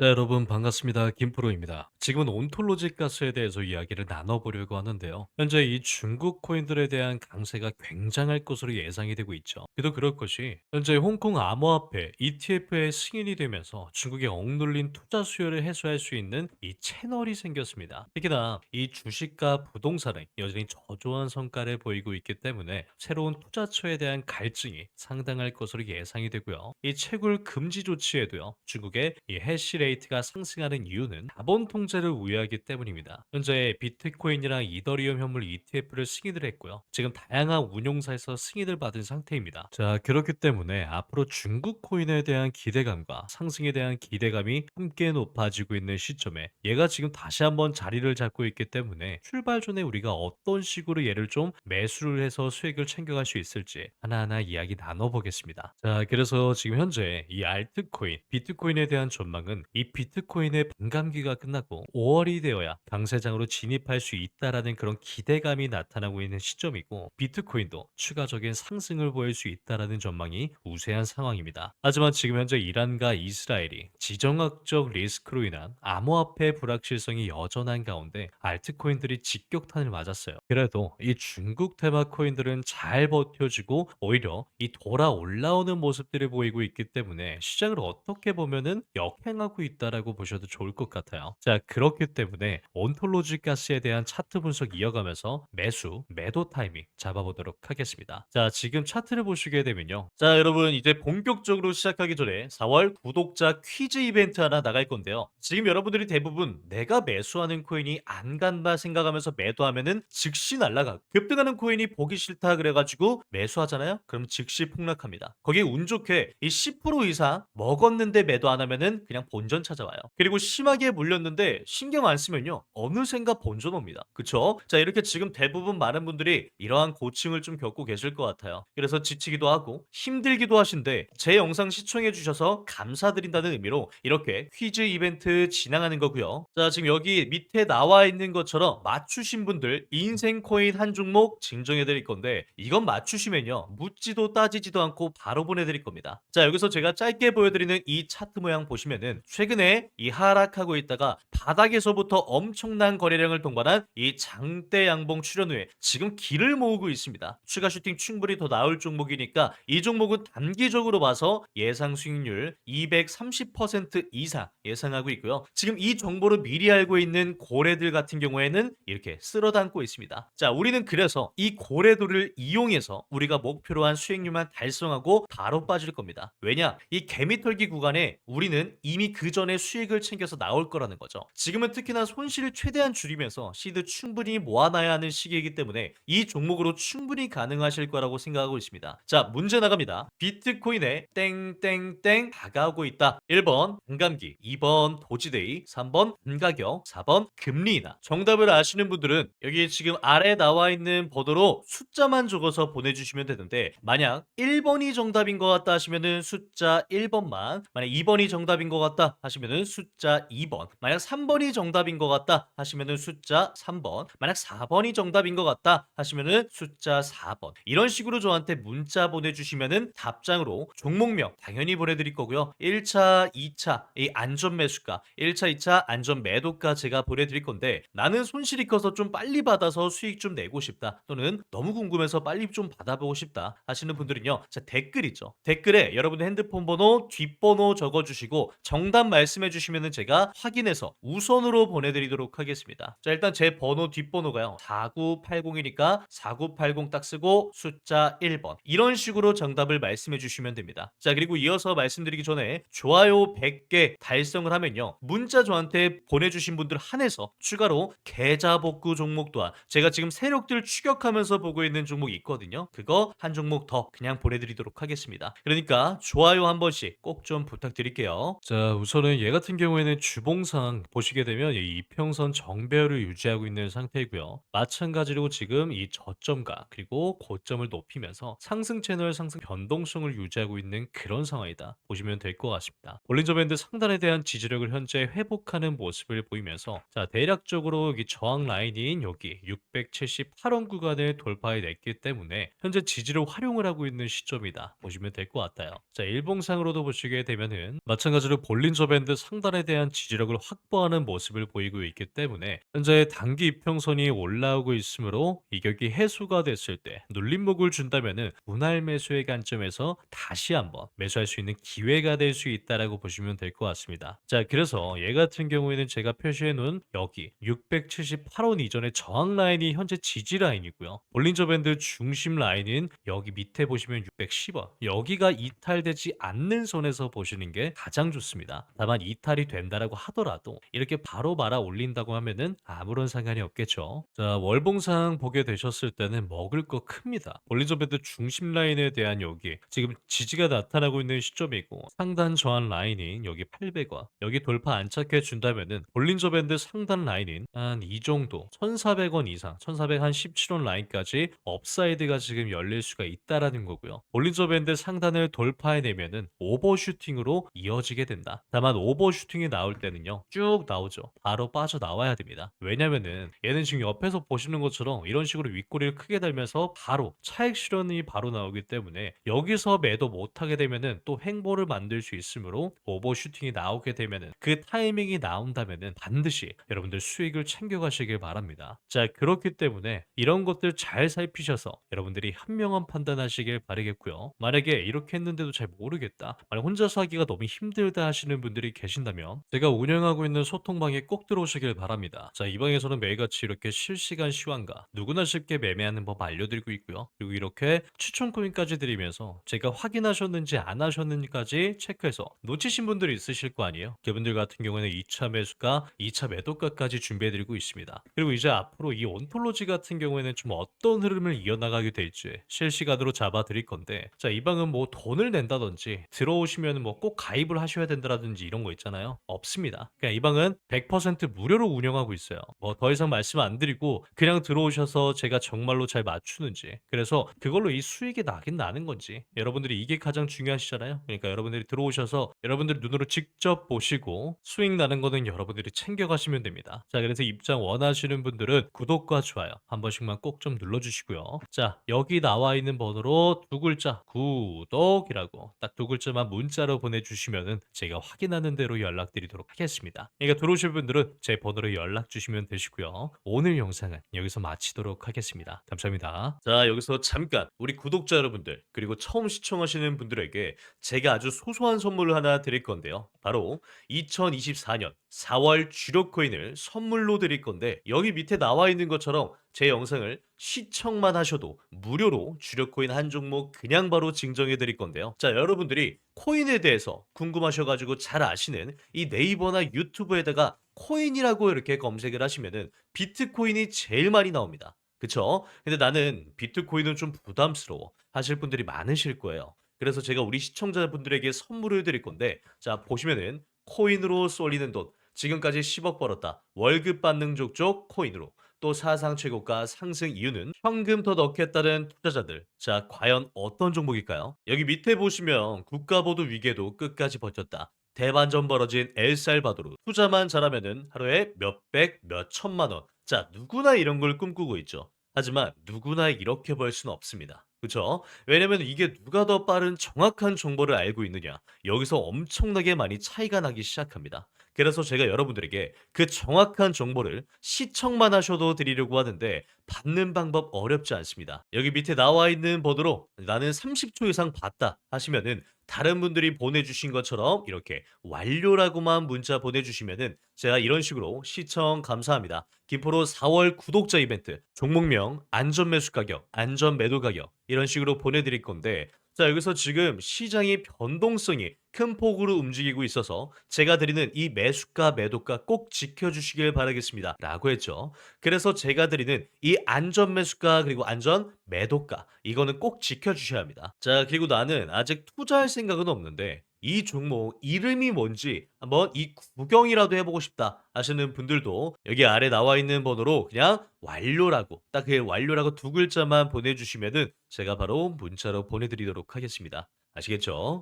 자, 여러분 반갑습니다. 김프로입니다. 지금은 온톨로지 가스에 대해서 이야기를 나눠보려고 하는데요. 현재 이 중국 코인들에 대한 강세가 굉장할 것으로 예상이 되고 있죠. 그도 그럴 것이 현재 홍콩 암호화폐 ETF의 승인이 되면서 중국의 억눌린 투자 수요를 해소할 수 있는 이 채널이 생겼습니다. 특히나 이 주식과 부동산은 여전히 저조한 성과를 보이고 있기 때문에 새로운 투자처에 대한 갈증이 상당할 것으로 예상이 되고요. 이 채굴 금지 조치에도요. 중국의 이 해시레이 트가 상승하는 이유는 자본 통제를 우회하기 때문입니다. 현재 비트코인이랑 이더리움 현물 ETF를 승인을 했고요. 지금 다양한 운용사에서 승인을 받은 상태입니다. 자, 그렇기 때문에 앞으로 중국 코인에 대한 기대감과 상승에 대한 기대감이 함께 높아지고 있는 시점에 얘가 지금 다시 한번 자리를 잡고 있기 때문에 출발 전에 우리가 어떤 식으로 얘를 좀 매수를 해서 수익을 챙겨갈 수 있을지 하나하나 이야기 나눠보겠습니다. 자, 그래서 지금 현재 이 알트코인, 비트코인에 대한 전망은 이 비트코인의 반감기가 끝나고 5월이 되어야 강세장으로 진입할 수 있다라는 그런 기대감이 나타나고 있는 시점이고 비트코인도 추가적인 상승을 보일 수 있다라는 전망이 우세한 상황입니다. 하지만 지금 현재 이란과 이스라엘이 지정학적 리스크로 인한 암호화폐 불확실성이 여전한 가운데 알트코인들이 직격탄을 맞았어요. 그래도 이 중국 테마 코인들은 잘 버텨주고 오히려 이 돌아 올라오는 모습들을 보이고 있기 때문에 시장을 어떻게 보면은 역행하고 있다라고 보셔도 좋을 것 같아요. 자, 그렇기 때문에 온톨로지 가스에 대한 차트 분석 이어가면서 매수, 매도 타이밍 잡아보도록 하겠습니다. 자, 지금 차트를 보시게 되면요. 자, 여러분 이제 본격적으로 시작하기 전에 4월 구독자 퀴즈 이벤트 하나 나갈 건데요. 지금 여러분들이 대부분 내가 매수하는 코인이 안 간다 생각하면서 매도하면은 즉시 날라가. 급등하는 코인이 보기 싫다 그래가지고 매수하잖아요. 그럼 즉시 폭락합니다. 거기에 운 좋게 이 10% 이상 먹었는데 매도 안 하면은 그냥 본전 찾아와요. 그리고 심하게 물렸는데 신경 안 쓰면요. 어느샌가 본전 옵니다. 그쵸? 자, 이렇게 지금 대부분 많은 분들이 이러한 고충을 좀 겪고 계실 것 같아요. 그래서 지치기도 하고 힘들기도 하신데 제 영상 시청해 주셔서 감사드린다는 의미로 이렇게 퀴즈 이벤트 진행하는 거고요. 자, 지금 여기 밑에 나와 있는 것처럼 맞추신 분들 인생 코인 한 종목 증정해 드릴 건데 이건 맞추시면요. 묻지도 따지지도 않고 바로 보내 드릴 겁니다. 자, 여기서 제가 짧게 보여 드리는 이 차트 모양 보시면은 최근에 이 하락하고 있다가 바닥에서부터 엄청난 거래량을 동반한 이 장대 양봉 출현 후에 지금 길을 모으고 있습니다. 추가 슈팅 충분히 더 나올 종목이니까 이 종목은 단기적으로 봐서 예상 수익률 230% 이상 예상하고 있고요. 지금 이 정보를 미리 알고 있는 고래들 같은 경우에는 이렇게 쓸어 담고 있습니다. 자, 우리는 그래서 이 고래도를 이용해서 우리가 목표로 한 수익률만 달성하고 바로 빠질 겁니다. 왜냐? 이 개미털기 구간에 우리는 이미 그 전에 수익을 챙겨서 나올 거라는 거죠. 지금은 특히나 손실을 최대한 줄이면서 시드 충분히 모아놔야 하는 시기이기 때문에 이 종목으로 충분히 가능하실 거라고 생각하고 있습니다. 자, 문제 나갑니다. 비트코인에 땡땡땡 다가오고 있다. 1번 반감기, 2번 도지데이, 3번 반가격, 4번 금리 인하. 정답을 아시는 분들은 여기 지금 아래 나와 있는 번호로 숫자만 적어서 보내주시면 되는데 만약 1번이 정답인 것 같다 하시면은 숫자 1번만 만약 2번이 정답인 것 같다 하시면은 숫자 2번 만약 3번이 정답인 것 같다 하시면은 숫자 3번 만약 4번이 정답인 것 같다 하시면은 숫자 4번. 이런 식으로 저한테 문자 보내주시면은 답장으로 종목명 당연히 보내드릴 거고요. 1차 2차 이 안전 매수가 1차 2차 안전 매도가 제가 보내드릴 건데 나는 손실이 커서 좀 빨리 받아서 수익 좀 내고 싶다 또는 너무 궁금해서 빨리 좀 받아보고 싶다 하시는 분들은요. 자 댓글 있죠. 댓글에 여러분의 핸드폰 번호 뒷번호 적어주시고 정답 말씀해 주시면은 제가 확인해서 우선으로 보내드리도록 하겠습니다. 자 일단 제 번호 뒷번호가요. 49801이니까 4980 딱 쓰고 숫자 1번. 이런 식으로 정답을 말씀해 주시면 됩니다. 자 그리고 이어서 말씀드리기 전에 좋아요 100개 달성을 하면요. 문자 저한테 보내주신 분들 한해서 추가로 계좌 복구 종목 또한 제가 지금 세력들 추격하면서 보고 있는 종목이 있거든요. 그거 한 종목 더 그냥 보내드리도록 하겠습니다. 그러니까 좋아요 한 번씩 꼭 좀 부탁드릴게요. 자 우선 은 얘 같은 경우에는 주봉상 보시게 되면 이 이평선 정배열을 유지하고 있는 상태이고요 마찬가지로 지금 이 저점과 그리고 고점을 높이면서 상승 채널 상승 변동성을 유지하고 있는 그런 상황이다 보시면 될 것 같습니다. 볼린저 밴드 상단에 대한 지지력을 현재 회복하는 모습을 보이면서 자 대략적으로 여기 저항 라인인 여기 678원 구간을 돌파해 냈기 때문에 현재 지지를 활용을 하고 있는 시점이다 보시면 될 것 같아요. 자 일봉상으로도 보시게 되면은 마찬가지로 볼린저 밴드 상단에 대한 지지력을 확보하는 모습을 보이고 있기 때문에 현재 단기 이평선이 올라오고 있으므로 이격이 해소가 됐을 때 눌림목을 준다면은 분할 매수의 관점에서 다시 한번 매수할 수 있는 기회가 될 수 있다라고 보시면 될 것 같습니다. 자, 그래서 얘 같은 경우에는 제가 표시해 놓은 여기 678원 이전의 저항 라인이 현재 지지 라인이고요. 볼린저 밴드 중심 라인인 여기 밑에 보시면 610원. 여기가 이탈되지 않는 선에서 보시는 게 가장 좋습니다. 다만 이탈이 된다라고 하더라도 이렇게 바로 말아 올린다고 하면은 아무런 상관이 없겠죠. 자, 월봉상 보게 되셨을 때는 먹을 거 큽니다. 볼린저 밴드 중심 라인에 대한 여기 지금 지지가 나타나고 있는 시점이고 상단 저항 라인인 여기 800원 여기 돌파 안착해 준다면은 볼린저 밴드 상단 라인인 한 이 정도 1,400원 이상 1,417원 라인까지 업사이드가 지금 열릴 수가 있다라는 거고요. 볼린저 밴드 상단을 돌파해내면은 오버슈팅으로 이어지게 된다. 다만 오버슈팅이 나올 때는요 쭉 나오죠. 바로 빠져 나와야 됩니다. 왜냐면은 얘는 지금 옆에서 보시는 것처럼 이런 식으로 윗꼬리를 크게 달면서 바로 차익 실현이 바로 나오기 때문에 여기서 매도 못하게 되면은 또 횡보를 만들 수 있으므로 오버슈팅이 나오게 되면은 그 타이밍이 나온다면은 반드시 여러분들 수익을 챙겨가시길 바랍니다. 자 그렇기 때문에 이런 것들 잘 살피셔서 여러분들이 현명한 판단하시길 바라겠고요. 만약에 이렇게 했는데도 잘 모르겠다. 만약 혼자서 하기가 너무 힘들다 하시는 분들 이 계신다면 제가 운영하고 있는 소통방에 꼭 들어오시길 바랍니다. 자 이 방에서는 매일같이 이렇게 실시간 시황과 누구나 쉽게 매매하는 법 알려드리고 있고요. 그리고 이렇게 추천 코인까지 드리면서 제가 확인하셨는지 안 하셨는지까지 체크해서 놓치신 분들이 있으실 거 아니에요. 그분들 같은 경우에는 2차 매수가, 2차 매도가까지 준비해드리고 있습니다. 그리고 이제 앞으로 이 온톨로지 같은 경우에는 좀 어떤 흐름을 이어나가게 될지 실시간으로 잡아드릴 건데 자 이 방은 뭐 돈을 낸다든지 들어오시면 뭐 꼭 가입을 하셔야 된다 라든지 이런 거 있잖아요. 없습니다. 그냥 이 방은 100% 무료로 운영하고 있어요. 뭐 더 이상 말씀 안 드리고 그냥 들어오셔서 제가 정말로 잘 맞추는지 그래서 그걸로 이 수익이 나긴 나는 건지 여러분들이 이게 가장 중요하시잖아요. 그러니까 여러분들이 들어오셔서 여러분들 눈으로 직접 보시고 수익 나는 거는 여러분들이 챙겨가시면 됩니다. 자 그래서 입장 원하시는 분들은 구독과 좋아요 한 번씩만 꼭 좀 눌러주시고요. 자 여기 나와 있는 번호로 두 글자 구독이라고 딱 두 글자만 문자로 보내주시면은 제가 확인하는 대로 연락드리도록 하겠습니다. 그러니까 들어오실 분들은 제 번호로 연락 주시면 되시고요. 오늘 영상은 여기서 마치도록 하겠습니다. 감사합니다. 자 여기서 잠깐 우리 구독자 여러분들 그리고 처음 시청하시는 분들에게 제가 아주 소소한 선물을 하나 드릴 건데요. 바로 2024년 4월 주력 코인을 선물로 드릴 건데 여기 밑에 나와 있는 것처럼 제 영상을 시청만 하셔도 무료로 주력 코인 한 종목 그냥 바로 증정해 드릴 건데요. 자, 여러분들이 코인에 대해서 궁금하셔가지고 잘 아시는 이 네이버나 유튜브에다가 코인이라고 이렇게 검색을 하시면은 비트코인이 제일 많이 나옵니다. 그쵸? 근데 나는 비트코인은 좀 부담스러워 하실 분들이 많으실 거예요. 그래서 제가 우리 시청자분들에게 선물을 드릴 건데 자 보시면은 코인으로 쏠리는 돈 지금까지 10억 벌었다 월급 받는 족족 코인으로 또 사상 최고가 상승 이유는 현금 더 넣겠다는 투자자들 자 과연 어떤 종목일까요? 여기 밑에 보시면 국가보도 위기에도 끝까지 버텼다 대반전 벌어진 엘살바도르 투자만 잘하면은 하루에 몇백 몇천만 원 자 누구나 이런 걸 꿈꾸고 있죠 하지만 누구나 이렇게 벌 수는 없습니다. 그쵸? 왜냐면 이게 누가 더 빠른 정확한 정보를 알고 있느냐. 여기서 엄청나게 많이 차이가 나기 시작합니다. 그래서 제가 여러분들에게 그 정확한 정보를 시청만 하셔도 드리려고 하는데 받는 방법 어렵지 않습니다. 여기 밑에 나와 있는 번호로 나는 30초 이상 봤다 하시면은 다른 분들이 보내주신 것처럼 이렇게 완료라고만 문자 보내주시면은 제가 이런 식으로 시청 감사합니다. 김포로 4월 구독자 이벤트 종목명 안전 매수 가격, 안전 매도 가격 이런 식으로 보내드릴 건데 자 여기서 지금 시장의 변동성이 큰 폭으로 움직이고 있어서 제가 드리는 이 매수가 매도가 꼭 지켜주시길 바라겠습니다. 라고 했죠. 그래서 제가 드리는 이 안전 매수가 그리고 안전 매도가 이거는 꼭 지켜주셔야 합니다. 자 그리고 나는 아직 투자할 생각은 없는데 이 종목 이름이 뭔지 한번 이 구경이라도 해보고 싶다 하시는 분들도 여기 아래 나와 있는 번호로 그냥 완료라고 딱 그 완료라고 두 글자만 보내주시면은 제가 바로 문자로 보내드리도록 하겠습니다. 아시겠죠?